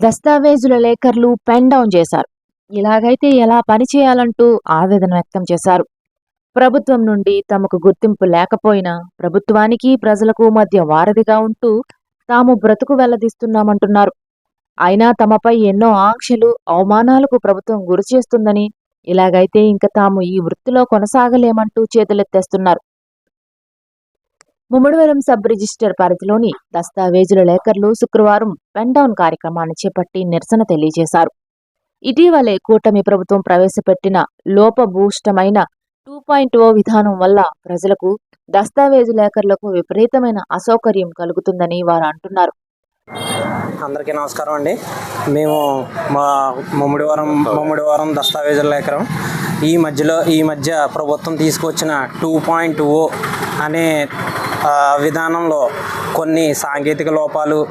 దస్తావేజుల లేఖర్లు pen down చేశారు. ఇలాగైతే ఎలా పనిచేయాలంటూ ఆవేదన వ్యక్తం చేశారు. ప్రభుత్వం నుండి తమకు గుర్తింపు లేకపోయినా ప్రభుత్వానికి ప్రజలకు మధ్య వారధిగా ఉంటూ తాము బ్రతుకు వెల్లదీస్తున్నామంటున్నారు. అయినా తమపై ఎన్నో ఆంక్షలు అవమానాలకు ప్రభుత్వం గురి చేస్తుందని ఇలాగైతే ఇంకా తాము ఈ వృత్తిలో కొనసాగలేమంటూ చేతులెత్తేస్తున్నారు. ముమ్మడివరం సబ్ రిజిస్టర్ పరిధిలోని దస్తావేజుల లేఖర్లు శుక్రవారం పెన్ డౌన్ కార్యక్రమాన్ని చేపట్టి నిరసన తెలియజేశారు. ఇటీవలే కూటమి ప్రభుత్వం ప్రవేశపెట్టిన లోపభూష్టమైన టూ పాయింట్ ఓ విధానం వల్ల ప్రజలకు దస్తావేజు లేఖర్లకు విపరీతమైన అసౌకర్యం కలుగుతుందని వారు అంటున్నారు. అందరికీ నమస్కారం అండి. మేము మా ముమ్మడివారం ముమ్మడివారం దస్తావేజుల లేఖరం ఈ మధ్యలో ఈ మధ్య ప్రభుత్వం తీసుకొచ్చిన టూ పాయింట్ ఓ అనే విధానంలో కొన్ని సాంకేతిక లోపాలు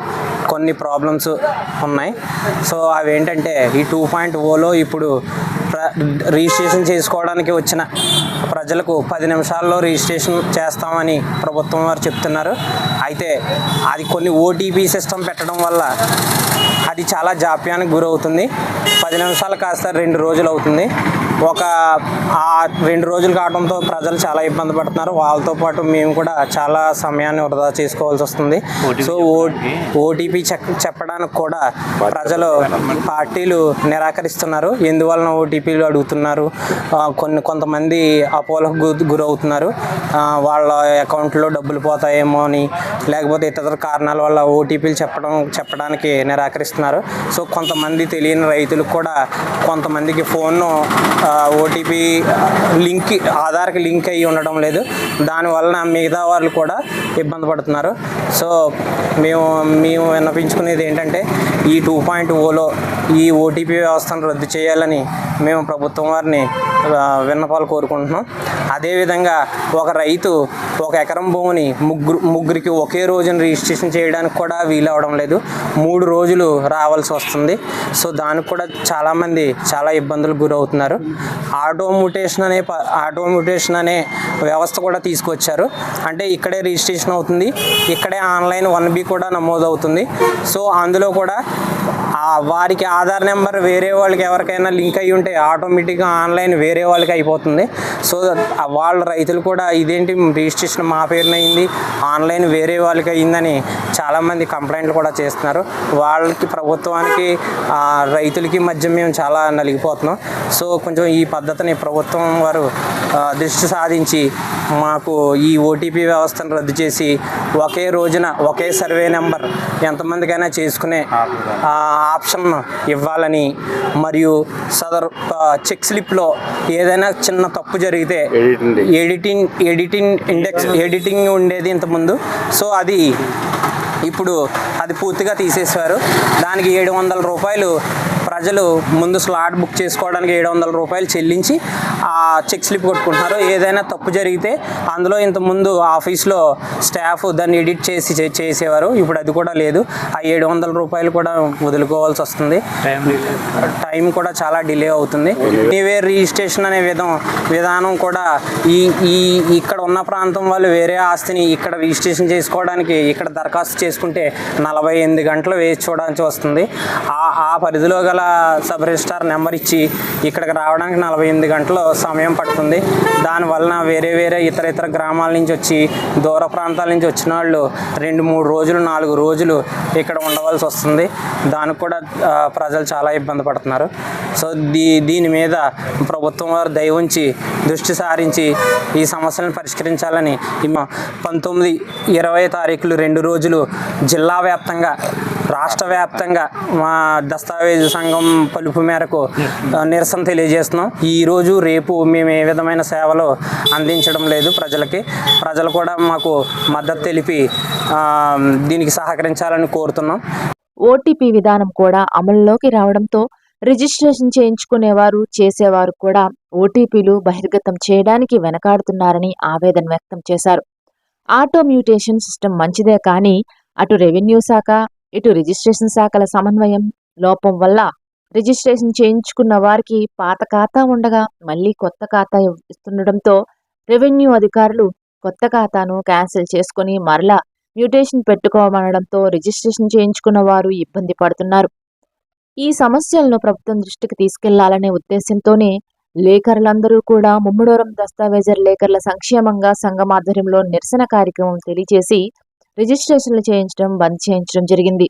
కొన్ని ప్రాబ్లమ్స్ ఉన్నాయి. సో అవి ఏంటంటే ఈ టూ పాయింట్ ఓలో ఇప్పుడు ప్ర- రిజిస్ట్రేషన్ చేసుకోవడానికి వచ్చిన ప్రజలకు పది నిమిషాల్లో రిజిస్ట్రేషన్ చేస్తామని ప్రభుత్వం వారు చెప్తున్నారు. అయితే అది కొన్ని ఓటీపీ సిస్టమ్ పెట్టడం వల్ల అది చాలా జాప్యానికి గురవుతుంది. పది నిమిషాలు కాస్త రెండు రోజులు అవుతుంది. ఒక ఆ రెండు రోజులు కావడంతో ప్రజలు చాలా ఇబ్బంది పడుతున్నారు. వాళ్ళతో పాటు మేము కూడా చాలా సమయాన్ని వృధా చేసుకోవాల్సి వస్తుంది. సో ఓ ఓటీపీ చెప్పడానికి కూడా ప్రజలు పార్టీలు నిరాకరిస్తున్నారు. ఎందువలన ఓటీపీలు అడుగుతున్నారు? కొన్ని కొంతమంది అపోలకు గురవుతున్నారు. వాళ్ళ అకౌంట్లో డబ్బులు పోతాయేమో అని లేకపోతే ఇతర కారణాల వల్ల ఓటీపీలు చెప్పడం చెప్పడానికి నిరాకరిస్తున్నారు. సో కొంతమంది తెలియని రైతులకు కూడా కొంతమందికి ఫోన్ ఓటీపీ లింక్ ఆధార్కి లింక్ అయ్యి ఉండడం లేదు. దానివలన మిగతా వాళ్ళు కూడా ఇబ్బంది పడుతున్నారు. సో మేము మేము విన్నపించుకునేది ఏంటంటే ఈ టూ పాయింట్ ఓలో ఈ ఓటీపీ వ్యవస్థను రద్దు చేయాలని మేము ప్రభుత్వం వారిని విన్నపాలు కోరుకుంటున్నాం. అదేవిధంగా ఒక రైతు ఒక ఎకరం భూమిని ముగ్గురు ముగ్గురికి ఒకే రోజున రిజిస్ట్రేషన్ చేయడానికి కూడా వీలవడం లేదు. మూడు రోజులు రావాల్సి వస్తుంది. సో దానికి కూడా చాలామంది చాలా ఇబ్బందులకు గురవుతున్నారు. ఆటో మ్యూటేషన్ అనే ప- ఆటో మ్యూటేషన్ అనే వ్యవస్థ కూడా తీసుకొచ్చారు. అంటే ఇక్కడే రిజిస్ట్రేషన్ అవుతుంది. ఇక్కడే ఆన్లైన్ వన్ బి కూడా నమోదు అవుతుంది సో అందులో కూడా వారికి ఆధార్ నెంబర్ వేరే వాళ్ళకి ఎవరికైనా లింక్ అయ్యి ఉంటే ఆటోమేటిక్గా ఆన్లైన్ వేరే వాళ్ళకి అయిపోతుంది. సో వాళ్ళ రైతులు కూడా ఇదేంటి రిజిస్ట్రేషన్ మా పేరున అయింది ఆన్లైన్ వేరే వాళ్ళకి అయిందని చాలామంది కంప్లైంట్లు కూడా చేస్తున్నారు. వాళ్ళకి ప్రభుత్వానికి రైతులకి మధ్య మేము చాలా నలిగిపోతున్నాం. సో కొంచెం ఈ పద్ధతిని ప్రభుత్వం వారు దృష్టి సాధించి మాకు ఈ ఓటీపీ వ్యవస్థను రద్దు చేసి ఒకే రోజున ఒకే సర్వే నెంబర్ ఎంతమందికైనా చేసుకునే ఆ, ఆప్షన్ ఇవ్వాలని మరియు సదరు చెక్ స్లిప్లో ఏదైనా చిన్న తప్పు జరిగితే ఎడిటింగ్ ఎడిటింగ్ ఇండెక్స్ ఎడిటింగ్ ఉండేది ఇంతకుముందు. సో అది ఇప్పుడు అది పూర్తిగా తీసేశారు. దానికి ఏడు వందల రూపాయలు ప్రజలు ముందు స్లాట్ బుక్ చేసుకోవడానికి ఏడు వందల రూపాయలు చెల్లించి ఆ చెక్ స్లిప్ కొట్టుకుంటున్నారు. ఏదైనా తప్పు జరిగితే అందులో ఇంతకుముందు ఆఫీస్లో స్టాఫ్ దాన్ని ఎడిట్ చేసి చేసేవారు. ఇప్పుడు అది కూడా లేదు. ఆ ఏడు వందల రూపాయలు కూడా వదులుకోవాల్సి వస్తుంది. టైం కూడా చాలా డిలే అవుతుంది. ఎనీవే రిజిస్ట్రేషన్ అనే విధం విధానం కూడా ఈ ఈ ఇక్కడ ఉన్న ప్రాంతం వాళ్ళు వేరే ఆస్తిని ఇక్కడ రిజిస్ట్రేషన్ చేసుకోవడానికి ఇక్కడ దరఖాస్తు చేసుకుంటే నలభై ఎనిమిది గంటలు వేచి చూడాల్సి వస్తుంది. ఆ ఆ పరిధిలో గల సబ్ రిజిస్టార్ నెంబర్ ఇచ్చి ఇక్కడికి రావడానికి నలభై ఎనిమిది గంటలు సమయం పడుతుంది. దానివలన వేరే వేరే ఇతర ఇతర గ్రామాల నుంచి వచ్చి దూర ప్రాంతాల నుంచి వచ్చిన వాళ్ళు రెండు మూడు రోజులు నాలుగు రోజులు ఇక్కడ ఉండవలసి వస్తుంది. దానికి కూడా ప్రజలు చాలా ఇబ్బంది పడుతున్నారు. సో దీ దీని మీద ప్రభుత్వం వారు దయ ఉంచి దృష్టి సారించి ఈ సమస్యలను పరిష్కరించాలని మా పంతొమ్మిది ఇరవై తారీఖులు రెండు రోజులు జిల్లా వ్యాప్తంగా రాష్ట్ర వ్యాప్తంగా మా దస్తావేజు సంఘం పలుపు మేరకు నిరసన తెలియజేస్తున్నాం. ఈరోజు రేపు మేము ఏ విధమైన సేవలు అందించడం లేదు ప్రజలకి. ప్రజలు కూడా మాకు మద్దతు తెలిపి దీనికి సహకరించాలని కోరుతున్నాం. ఓటీపీ విధానం కూడా అమలులోకి రావడంతో రిజిస్ట్రేషన్ చేయించుకునేవారు చేసేవారు కూడా ఓటీపీలు బహిర్గతం చేయడానికి వెనకాడుతున్నారని ఆవేదన వ్యక్తం చేశారు. ఆటో మ్యూటేషన్ సిస్టమ్ మంచిదే కానీ అటు రెవెన్యూ శాఖ ఇటు రిజిస్ట్రేషన్ శాఖల సమన్వయం లోపం వల్ల రిజిస్ట్రేషన్ చేయించుకున్న వారికి పాత ఖాతా ఉండగా మళ్ళీ కొత్త ఖాతా ఇస్తుండటంతో రెవెన్యూ అధికారులు కొత్త ఖాతాను క్యాన్సిల్ చేసుకుని మరలా మ్యూటేషన్ పెట్టుకోమనడంతో రిజిస్ట్రేషన్ చేయించుకున్న వారు ఇబ్బంది పడుతున్నారు. ఈ సమస్యలను ప్రభుత్వం దృష్టికి తీసుకెళ్ళాలనే ఉద్దేశంతోనే లేఖరులందరూ కూడా ముమ్మడోరం దస్తావేజర్ లేఖర్ల సంక్షేమంగా సంఘం ఆధ్వర్యంలో నిరసన కార్యక్రమం తెలియజేసి రిజిస్ట్రేషన్లు చేయించడం బంద్ చేయించడం జరిగింది.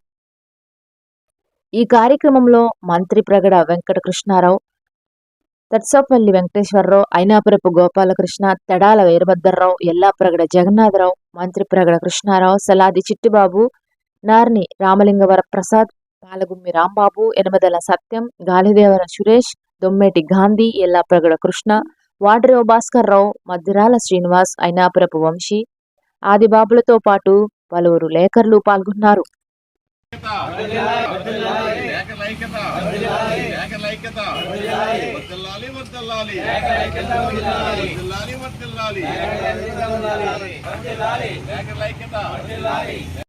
ఈ కార్యక్రమంలో మంత్రి ప్రగడ వెంకట కృష్ణారావు వెంకటేశ్వరరావు అయినాపురపు గోపాలకృష్ణ తెడాల వీరభద్రరావు ఎల్లాప్రగడ జగన్నాథరావు మంత్రి ప్రగడ కృష్ణారావు సలాది చిట్టిబాబు నార్ని రామలింగవర ప్రసాద్ పాలగుమ్మి రాంబాబు ఎనమదల సత్యం గాలిదేవర సురేష్ దొమ్మేటి గాంధీ ఎల్లాప్రగడ కృష్ణ వాడ్రేవు భాస్కర్ రావు మద్దిరాల శ్రీనివాస్ అయినాపురపు వంశీ ఆదిబాబులతో పాటు పలువురు లేఖర్లు పాల్గొన్నారు. ఏకలైక్యత. వర్ధిల్లాలి వర్ధిల్లాలి వర్ధిల్లాలి వర్ధిల్లాలి ఏకలైక్యత.